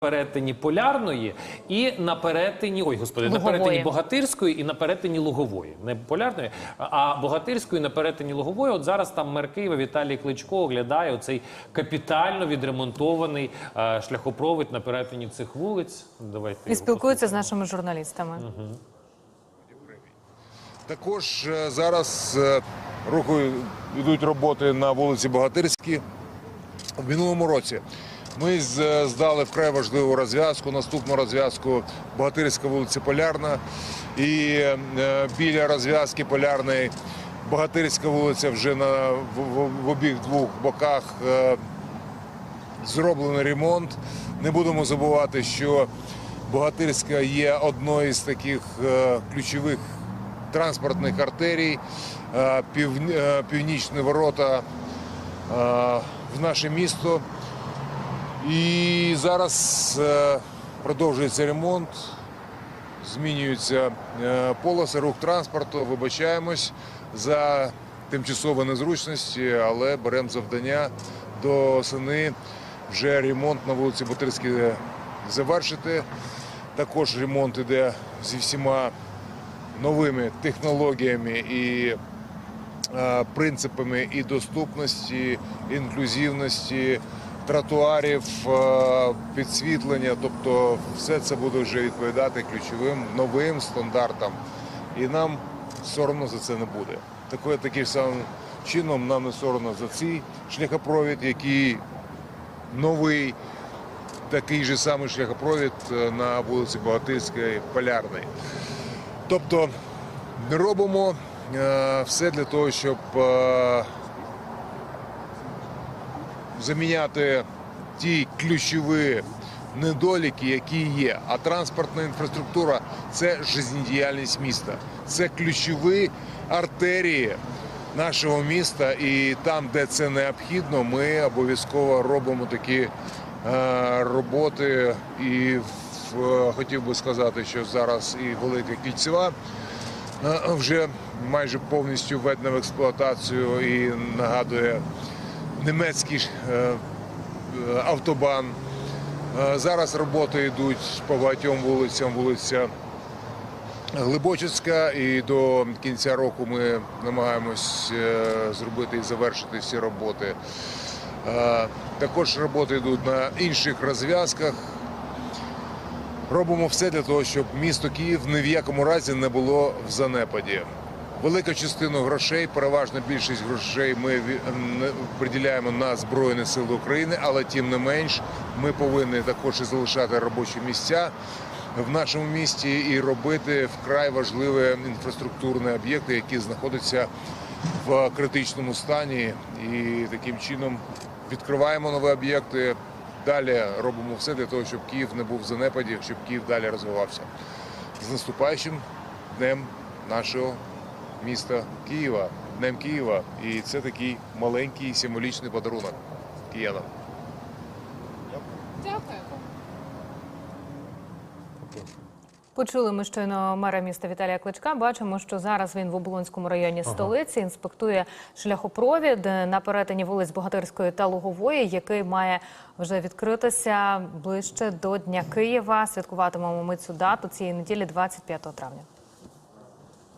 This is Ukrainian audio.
перетині полярної і на перетині, ой, господи, на перетині Богатирської і на перетині Лугової. Не полярної, а Богатирської на перетині Лугової. От зараз там мер Києва Віталій Кличко оглядає оцей капітально відремонтований е, шляхопровід на перетині цих вулиць. Давайте І спілкується з нашими журналістами. Також е, зараз е, рухою йдуть роботи на вулиці Богатирській. В минулому році ми здали вкрай важливу розв'язку. Наступну розв'язку Богатирська вулиця Полярна. І е, біля розв'язки Полярної Богатирська вулиця вже на в, в, обіх двох боках е, зроблений ремонт. Не будемо забувати, що Богатирська є одною з таких е, ключових транспортних артерій. Е, е, Північні ворота е, в наше місто. І зараз е, продовжується ремонт, змінюються е, полоси, рух транспорту. Вибачаємось за тимчасові незручності, але беремо завдання до осени вже ремонт на вулиці Батирській завершити. Також ремонт іде зі всіма новими технологіями і е, принципами і доступності, інклюзивності, тротуарів, е, підсвітлення. Тобто все це буде вже відповідати ключовим новим стандартам. І нам соромно за це не буде. Такою таким самим чином нам не соромно за цей шляхопровід, який новий. Такий же самий шляхопровід е, на вулиці Богатирської Полярної. Тобто ми робимо е, все для того, щоб заміняти ті ключові недоліки, які є. А транспортна інфраструктура це жизнедіяльність міста, це ключові артерії нашого міста. І там, де це необхідно, ми обов'язково робимо такі е, роботи. І в- хотів би сказати, що зараз і велика кільцева е, вже майже повністю введена в експлуатацію і нагадує німецький ж, е, автобан. Е, Зараз роботи йдуть по багатьом вулицям. Вулиця Глибочицька, і до кінця року ми намагаємось е, зробити і завершити всі роботи. Також роботи йдуть на інших розв'язках. Робимо все для того, щоб місто Київ ні в якому разі не було в занепаді. Велику частину грошей, переважна більшість грошей ми приділяємо на Збройні Сили України, але тим не менш ми повинні також і залишати робочі місця в нашому місті і робити вкрай важливі інфраструктурні об'єкти, які знаходяться в критичному стані. І таким чином відкриваємо нові об'єкти. Далі робимо все для того, щоб Київ не був в занепаді, щоб Київ далі розвивався. З наступаючим днем нашого міста Києва, Днем Києва. І це такий маленький символічний подарунок киянам. Почули ми щойно мера міста Віталія Кличка. Бачимо, що зараз він в Оболонському районі столиці інспектує шляхопровід на перетині вулиць Богатирської та Лугової, який має вже відкритися ближче до Дня Києва. Святкуватимемо ми цю дату цієї неділі, 25 травня.